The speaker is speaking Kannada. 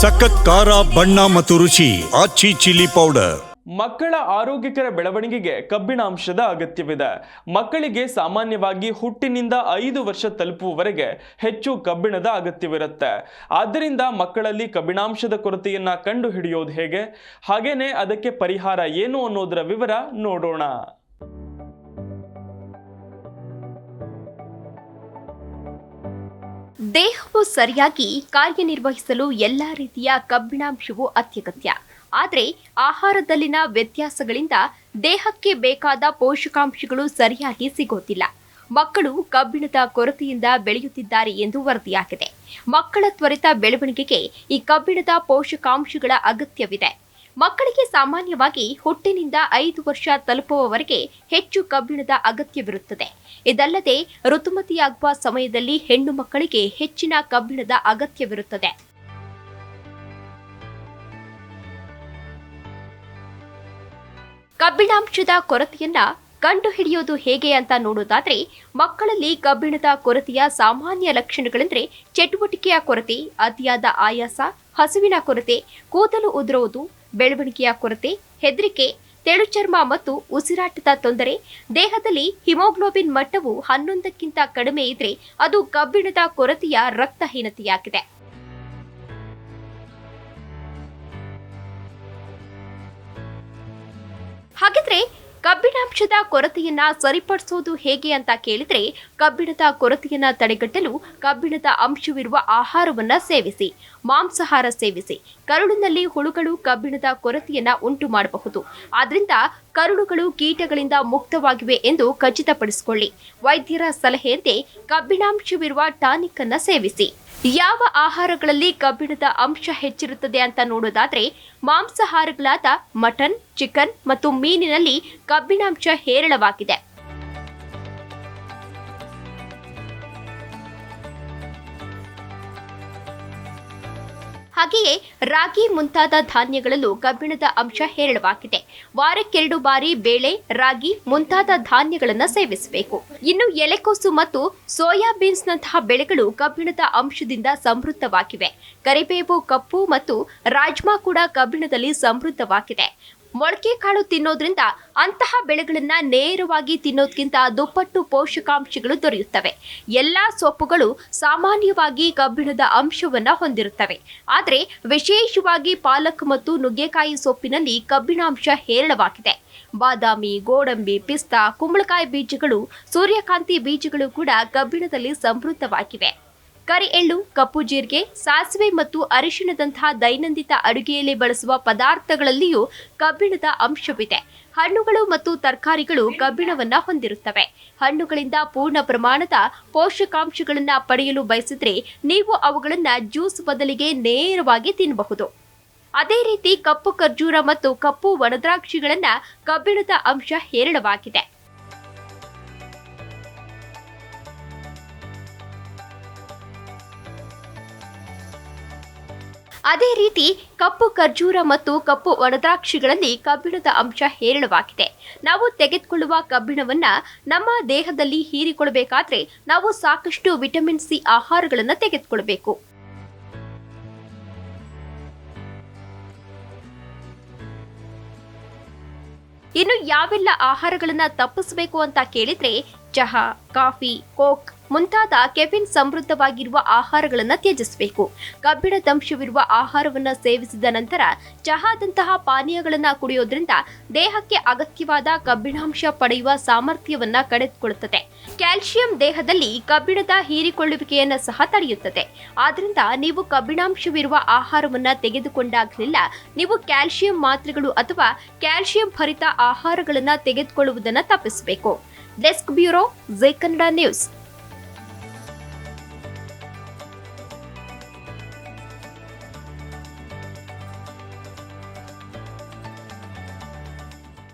ಸಖತ್ ಖಾರ, ಬಣ್ಣ ಮತ್ತು ರುಚಿ, ಆಚಿ ಚಿಲ್ಲಿ ಪೌಡರ್. ಮಕ್ಕಳ ಆರೋಗ್ಯಕರ ಬೆಳವಣಿಗೆಗೆ ಕಬ್ಬಿಣಾಂಶದ ಅಗತ್ಯವಿದೆ. ಮಕ್ಕಳಿಗೆ ಸಾಮಾನ್ಯವಾಗಿ ಹುಟ್ಟಿನಿಂದ ಐದು ವರ್ಷ ತಲುಪುವವರೆಗೆ ಹೆಚ್ಚು ಕಬ್ಬಿಣದ ಅಗತ್ಯವಿರುತ್ತೆ. ಆದ್ದರಿಂದ ಮಕ್ಕಳಲ್ಲಿ ಕಬ್ಬಿಣಾಂಶದ ಕೊರತೆಯನ್ನು ಕಂಡು ಹಿಡಿಯೋದು ಹೇಗೆ? ಹಾಗೇನೆ ಅದಕ್ಕೆ ಪರಿಹಾರ ಏನು ಅನ್ನೋದರ ವಿವರ ನೋಡೋಣ. ದೇಹವು ಸರಿಯಾಗಿ ಕಾರ್ಯನಿರ್ವಹಿಸಲು ಎಲ್ಲ ರೀತಿಯ ಕಬ್ಬಿಣಾಂಶವು ಅತ್ಯಗತ್ಯ. ಆದರೆ ಆಹಾರದಲ್ಲಿನ ವ್ಯತ್ಯಾಸಗಳಿಂದ ದೇಹಕ್ಕೆ ಬೇಕಾದ ಪೋಷಕಾಂಶಗಳು ಸರಿಯಾಗಿ ಸಿಗೋದಿಲ್ಲ. ಮಕ್ಕಳು ಕಬ್ಬಿಣದ ಕೊರತೆಯಿಂದ ಬೆಳೆಯುತ್ತಿದ್ದಾರೆ ಎಂದು ವರದಿಯಾಗಿದೆ. ಮಕ್ಕಳ ತ್ವರಿತ ಬೆಳವಣಿಗೆಗೆ ಈ ಕಬ್ಬಿಣದ ಪೋಷಕಾಂಶಗಳ ಅಗತ್ಯವಿದೆ. ಮಕ್ಕಳಿಗೆ ಸಾಮಾನ್ಯವಾಗಿ ಹುಟ್ಟಿನಿಂದ ಐದು ವರ್ಷ ತಲುಪುವವರೆಗೆ ಹೆಚ್ಚು ಕಬ್ಬಿಣದ ಅಗತ್ಯವಿರುತ್ತದೆ. ಇದಲ್ಲದೆ ಋತುಮತಿಯಾಗುವ ಸಮಯದಲ್ಲಿ ಹೆಣ್ಣು ಮಕ್ಕಳಿಗೆ ಹೆಚ್ಚಿನ ಕಬ್ಬಿಣದ ಅಗತ್ಯವಿರುತ್ತದೆ. ಕಬ್ಬಿಣಾಂಶದ ಕೊರತೆಯನ್ನ ಕಂಡುಹಿಡಿಯೋದು ಹೇಗೆ ಅಂತ ನೋಡೋದಾದ್ರೆ, ಮಕ್ಕಳಲ್ಲಿ ಕಬ್ಬಿಣದ ಕೊರತೆಯ ಸಾಮಾನ್ಯ ಲಕ್ಷಣಗಳೆಂದರೆ ಚಟುವಟಿಕೆಯ ಕೊರತೆ, ಅತಿಯಾದ ಆಯಾಸ, ಹಸುವಿನ ಕೊರತೆ, ಕೂದಲು ಉದುರುವುದು ಬೆಳವಣಿಗೆಯ ಕೊರತೆ, ಹೆದರಿಕೆ, ತೆಳು ಚರ್ಮ ಮತ್ತು ಉಸಿರಾಟದ ತೊಂದರೆ, ದೇಹದಲ್ಲಿ ಹಿಮೋಗ್ಲೋಬಿನ್ ಮಟ್ಟವು ಹನ್ನೊಂದಕ್ಕಿಂತ ಕಡಿಮೆ ಇದ್ರೆ ಅದು ಕಬ್ಬಿಣದ ಕೊರತೆಯ ರಕ್ತಹೀನತೆಯಾಗಿದೆ ಹಾಗಿದ್ರೆ ಕಬ್ಬಿಣಾಂಶದ ಕೊರತೆಯನ್ನ ಸರಿಪಡಿಸೋದು ಹೇಗೆ ಅಂತ ಕೇಳಿದ್ರೆ, ಕಬ್ಬಿಣದ ಕೊರತೆಯನ್ನ ತಡೆಗಟ್ಟಲು ಕಬ್ಬಿಣದ ಅಂಶವಿರುವ ಆಹಾರವನ್ನ ಸೇವಿಸಿ, ಮಾಂಸಾಹಾರ ಸೇವಿಸಿ. ಕರುಳಿನಲ್ಲಿ ಹುಳುಗಳು ಕಬ್ಬಿಣದ ಕೊರತೆಯನ್ನ ಉಂಟು ಮಾಡಬಹುದು. ಆದ್ರಿಂದ ಕರುಳುಗಳು ಕೀಟಗಳಿಂದ ಮುಕ್ತವಾಗಿವೆ ಎಂದು ಖಚಿತಪಡಿಸಿಕೊಳ್ಳಿ. ವೈದ್ಯರ ಸಲಹೆಯಂತೆ ಕಬ್ಬಿಣಾಂಶವಿರುವ ಟಾನಿಕ್ ಅನ್ನ ಸೇವಿಸಿ. ಯಾವ ಆಹಾರಗಳಲ್ಲಿ ಕಬ್ಬಿಣದ ಅಂಶ ಹೆಚ್ಚಿರುತ್ತದೆ ಅಂತ ನೋಡೋದಾದ್ರೆ ಮಾಂಸಾಹಾರಗಳಾದ ಮಟನ್ ಚಿಕನ್ ಮತ್ತು ಮೀನಿನಲ್ಲಿ ಕಬ್ಬಿಣಾಂಶ ಹೇರಳವಾಗಿದೆ. ಹಾಗೆಯೇ ರಾಗಿ ಮುಂತಾದ ಧಾನ್ಯಗಳಲ್ಲೂ ಕಬ್ಬಿಣದ ಅಂಶ ಹೇರಳವಾಗಿದೆ. ವಾರಕ್ಕೆರಡು ಬಾರಿ ಬೇಳೆ, ರಾಗಿ ಮುಂತಾದ ಧಾನ್ಯಗಳನ್ನು ಸೇವಿಸಬೇಕು. ಇನ್ನು ಎಲೆಕೋಸು ಮತ್ತು ಸೋಯಾಬೀನ್ಸ್ನಂತಹ ಬೆಳೆಗಳು ಕಬ್ಬಿಣದ ಅಂಶದಿಂದ ಸಮೃದ್ಧವಾಗಿವೆ. ಕರಿಬೇವು, ಕಪ್ಪು ಮತ್ತು ರಾಜ್ಮಾ ಕೂಡ ಕಬ್ಬಿಣದಲ್ಲಿ ಸಮೃದ್ಧವಾಗಿದೆ. ಮೊಳಕೆ ಕಾಳು ತಿನ್ನೋದ್ರಿಂದ ಅಂತಹ ಬೆಳೆಗಳನ್ನ ನೇರವಾಗಿ ತಿನ್ನೋದ್ಕಿಂತ ದುಪ್ಪಟ್ಟು ಪೋಷಕಾಂಶಗಳು ದೊರೆಯುತ್ತವೆ. ಎಲ್ಲ ಸೊಪ್ಪುಗಳು ಸಾಮಾನ್ಯವಾಗಿ ಕಬ್ಬಿಣದ ಅಂಶವನ್ನ ಹೊಂದಿರುತ್ತವೆ. ಆದರೆ ವಿಶೇಷವಾಗಿ ಪಾಲಕ್ ಮತ್ತು ನುಗ್ಗೆಕಾಯಿ ಸೊಪ್ಪಿನಲ್ಲಿ ಕಬ್ಬಿಣಾಂಶ ಹೇರಳವಾಗಿದೆ. ಬಾದಾಮಿ, ಗೋಡಂಬಿ, ಪಿಸ್ತಾ, ಕುಂಬಳಕಾಯಿ ಬೀಜಗಳು, ಸೂರ್ಯಕಾಂತಿ ಬೀಜಗಳು ಕೂಡ ಕಬ್ಬಿಣದಲ್ಲಿ ಸಮೃದ್ಧವಾಗಿವೆ. ಕರಿ ಎಳ್ಳು ಕಪ್ಪು ಜೀರಿಗೆ, ಸಾಸಿವೆ ಮತ್ತು ಅರಿಶಿಣದಂತಹ ದೈನಂದಿನ ಅಡುಗೆಯಲ್ಲಿ ಬಳಸುವ ಪದಾರ್ಥಗಳಲ್ಲಿಯೂ ಕಬ್ಬಿಣದ ಅಂಶವಿದೆ. ಹಣ್ಣುಗಳು ಮತ್ತು ತರಕಾರಿಗಳು ಕಬ್ಬಿಣವನ್ನ ಹೊಂದಿರುತ್ತವೆ. ಹಣ್ಣುಗಳಿಂದ ಪೂರ್ಣ ಪ್ರಮಾಣದ ಪೋಷಕಾಂಶಗಳನ್ನು ಪಡೆಯಲು ಬಯಸಿದ್ರೆ ನೀವು ಅವುಗಳನ್ನು ಜ್ಯೂಸ್ ಬದಲಿಗೆ ನೇರವಾಗಿ ತಿನ್ನಬಹುದು ಅದೇ ರೀತಿ ಕಪ್ಪು ಖರ್ಜೂರ ಮತ್ತು ಕಪ್ಪು ಒಣದ್ರಾಕ್ಷಿಗಳನ್ನು ಕಬ್ಬಿಣದ ಅಂಶ ಹೇರಳವಾಗಿದೆ. ಅದೇ ರೀತಿ ಕಪ್ಪು ಖರ್ಜೂರ ಮತ್ತು ಕಪ್ಪು ಒಣದ್ರಾಕ್ಷಿಗಳಲ್ಲಿ ಕಬ್ಬಿಣದ ಅಂಶ ಹೇರಳವಾಗಿದೆ. ನಾವು ತೆಗೆದುಕೊಳ್ಳುವ ಕಬ್ಬಿಣವನ್ನ ನಮ್ಮ ದೇಹದಲ್ಲಿ ಹೀರಿಕೊಳ್ಳಬೇಕಾದ್ರೆ ನಾವು ಸಾಕಷ್ಟು ವಿಟಮಿನ್ ಸಿ ಆಹಾರಗಳನ್ನು ತೆಗೆದುಕೊಳ್ಬೇಕು ಇನ್ನು ಯಾವೆಲ್ಲ ಆಹಾರಗಳನ್ನು ತಪ್ಪಿಸಬೇಕು ಅಂತ ಕೇಳಿದ್ರೆ ಚಹಾ, ಕಾಫಿ, ಕೋಕ್ ಮುಂತಾದ ಕೆಫಿನ್ ಸಮೃದ್ಧವಾಗಿರುವ ಆಹಾರಗಳನ್ನು ತ್ಯಜಿಸಬೇಕು. ಕಬ್ಬಿಣದಂಶವಿರುವ ಆಹಾರವನ್ನು ಸೇವಿಸಿದ ನಂತರ ಚಹಾದಂತಹ ಪಾನೀಯಗಳನ್ನು ಕುಡಿಯೋದ್ರಿಂದ ದೇಹಕ್ಕೆ ಅಗತ್ಯವಾದ ಕಬ್ಬಿಣಾಂಶ ಪಡೆಯುವ ಸಾಮರ್ಥ್ಯವನ್ನ ಕಳೆದುಕೊಳ್ಳುತ್ತದೆ. ಕ್ಯಾಲ್ಸಿಯಂ ದೇಹದಲ್ಲಿ ಕಬ್ಬಿಣದ ಹೀರಿಕೊಳ್ಳುವಿಕೆಯನ್ನು ಸಹ ತಡೆಯುತ್ತದೆ. ಆದ್ದರಿಂದ ನೀವು ಕಬ್ಬಿಣಾಂಶವಿರುವ ಆಹಾರವನ್ನು ತೆಗೆದುಕೊಂಡಾಗಲೆಲ್ಲ, ನೀವು ಕ್ಯಾಲ್ಸಿಯಂ ಮಾತ್ರೆಗಳು ಅಥವಾ ಕ್ಯಾಲ್ಸಿಯಂ ಭರಿತ ಆಹಾರಗಳನ್ನು ತೆಗೆದುಕೊಳ್ಳುವುದನ್ನು ತಪ್ಪಿಸಬೇಕು. Desk bureau, Jai Kannada news.